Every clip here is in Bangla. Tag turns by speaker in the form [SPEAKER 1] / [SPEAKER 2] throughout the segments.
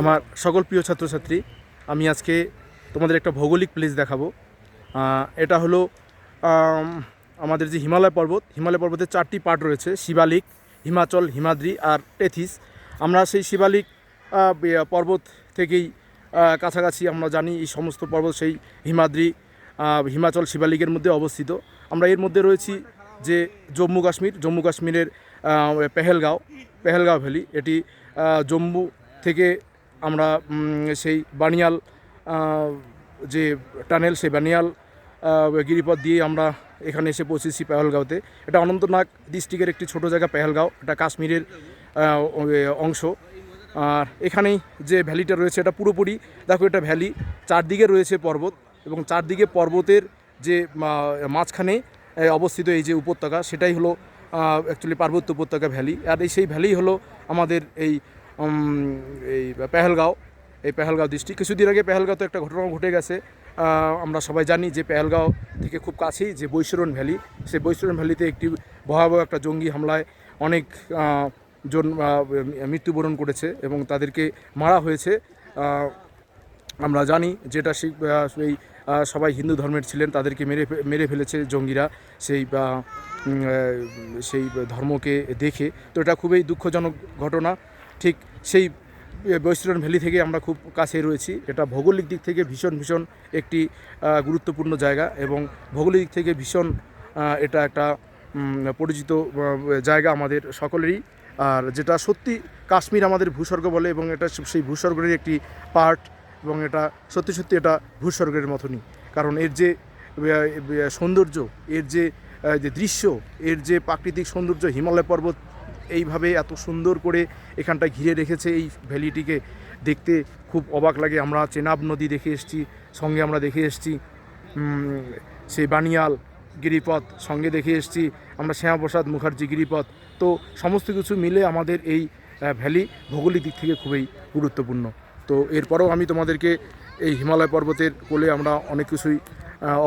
[SPEAKER 1] আমার সকল প্রিয় ছাত্রছাত্রী, আমি আজকে তোমাদের একটা ভৌগোলিক প্লেস দেখাবো। এটা হলো আমাদের যে হিমালয় পর্বত, হিমালয় পর্বতের চারটি পার্ট রয়েছে, শিবালিক, হিমাচল, হিমাদ্রি আর টেথিস আমরা সেই শিবালিক পর্বত থেকেই কাছাকাছি আমরা জানি এই সমস্ত পর্বত সেই হিমাদ্রি হিমাচল শিবালিকের মধ্যে অবস্থিত। আমরা এর মধ্যে রয়েছি যে জম্মু কাশ্মীর, জম্মু কাশ্মীরের পেহেলগাঁও পেহেলগাঁও ভ্যালি। এটি জম্মু থেকে আমরা সেই বানিয়াল যে টানেল, সেই বানিয়াল গিরিপথ দিয়ে আমরা এখানে এসে পৌঁছেছি পেহেলগাঁওতে। এটা অনন্তনাগ ডিস্ট্রিক্টের একটি ছোট জায়গা, পেহেলগাঁও। এটা কাশ্মীরের অংশ। আর এখানেই যে ভ্যালিটা রয়েছে, এটা পুরোপুরি, দেখো এটা ভ্যালি, চারদিকে রয়েছে পর্বত এবং চারদিকে পর্বতের যে মাঝখানে অবস্থিত এই যে উপত্যকা, সেটাই হলো অ্যাকচুয়ালি পার্বত্য উপত্যকা ভ্যালি। আর এই সেই ভ্যালি হলো আমাদের এই এই পেহেলগাঁও এই পেহেলগাঁও ডিস্ট্রিক্ট কিছুদিন আগে পেহেলগাঁওতে একটা ঘটনা ঘটে গেছে। আমরা সবাই জানি যে পেহেলগাঁও থেকে খুব কাছেই যে বৈশরণ ভ্যালি, সেই বৈশরণ ভ্যালিতে একটি ভয়াবহ একটা জঙ্গি হামলায় অনেক জন মৃত্যুবরণ করেছে এবং তাদেরকে মারা হয়েছে। আমরা জানি যেটা সেই সবাই হিন্দু ধর্মের ছিলেন, তাদেরকে মেরে মেরে ফেলেছে জঙ্গিরা সেই সেই ধর্মকে দেখে। তো এটা খুবই দুঃখজনক ঘটনা। ঠিক সেই বৈশরণ ভ্যালি থেকে আমরা খুব কাছে রয়েছি। এটা ভৌগোলিক দিক থেকে ভীষণ ভীষণ একটি গুরুত্বপূর্ণ জায়গা এবং ভৌগোলিক দিক থেকে ভীষণ এটা একটা পরিচিত জায়গা আমাদের সকলেরই। আর যেটা সত্যি কাশ্মীর আমাদের ভূস্বর্গ বলে এবং এটা সেই ভূস্বর্গের একটি পার্ট এবং এটা সত্যি সত্যি এটা ভূস্বর্গের মতনই। কারণ এর যে সৌন্দর্য, এর যে দৃশ্য, এর যে প্রাকৃতিক সৌন্দর্য, হিমালয় পর্বত এইভাবে এত সুন্দর করে এখানটা ঘিরে রেখেছে। এই ভ্যালিটিকে দেখতে খুব অবাক লাগে। আমরা চেনাব নদী দেখে এসেছি, সঙ্গে আমরা দেখে এসেছি সেই বানিয়াল গিরিপথ সঙ্গে দেখে এসেছি, আমরা শ্যামাপ্রসাদ মুখার্জি গিরিপথ। তো সমস্ত কিছু মিলে আমাদের এই ভ্যালি ভৌগোলিক দিক থেকে খুবই গুরুত্বপূর্ণ। তো এরপরেও আমি তোমাদেরকে এই হিমালয় পর্বতের কোলে আমরা অনেক কিছুই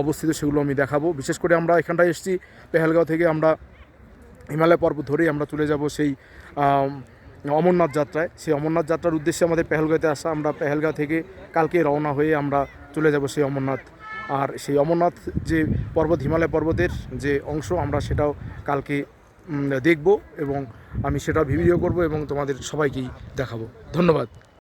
[SPEAKER 1] অবস্থিত সেগুলো আমি দেখাবো। বিশেষ করে আমরা এখানটায় এসেছি, পেহেলগাঁও থেকে আমরা হিমালয় পর্বত ধরেই আমরা চলে যাব সেই অমরনাথ যাত্রায়। সেই অমরনাথ যাত্রার উদ্দেশ্যে আমাদের পেহেলগাঁওতে আসা, আমরা পেহেলগাঁ থেকে কালকে রওনা হয়ে আমরা চলে যাব সেই অমরনাথ। আর সেই অমরনাথ যে পর্বত, হিমালয় পর্বতের যে অংশ, আমরা সেটাও কালকে দেখব এবং আমি সেটা ভিডিও করব এবং তোমাদের সবাইকেই দেখাবো। ধন্যবাদ।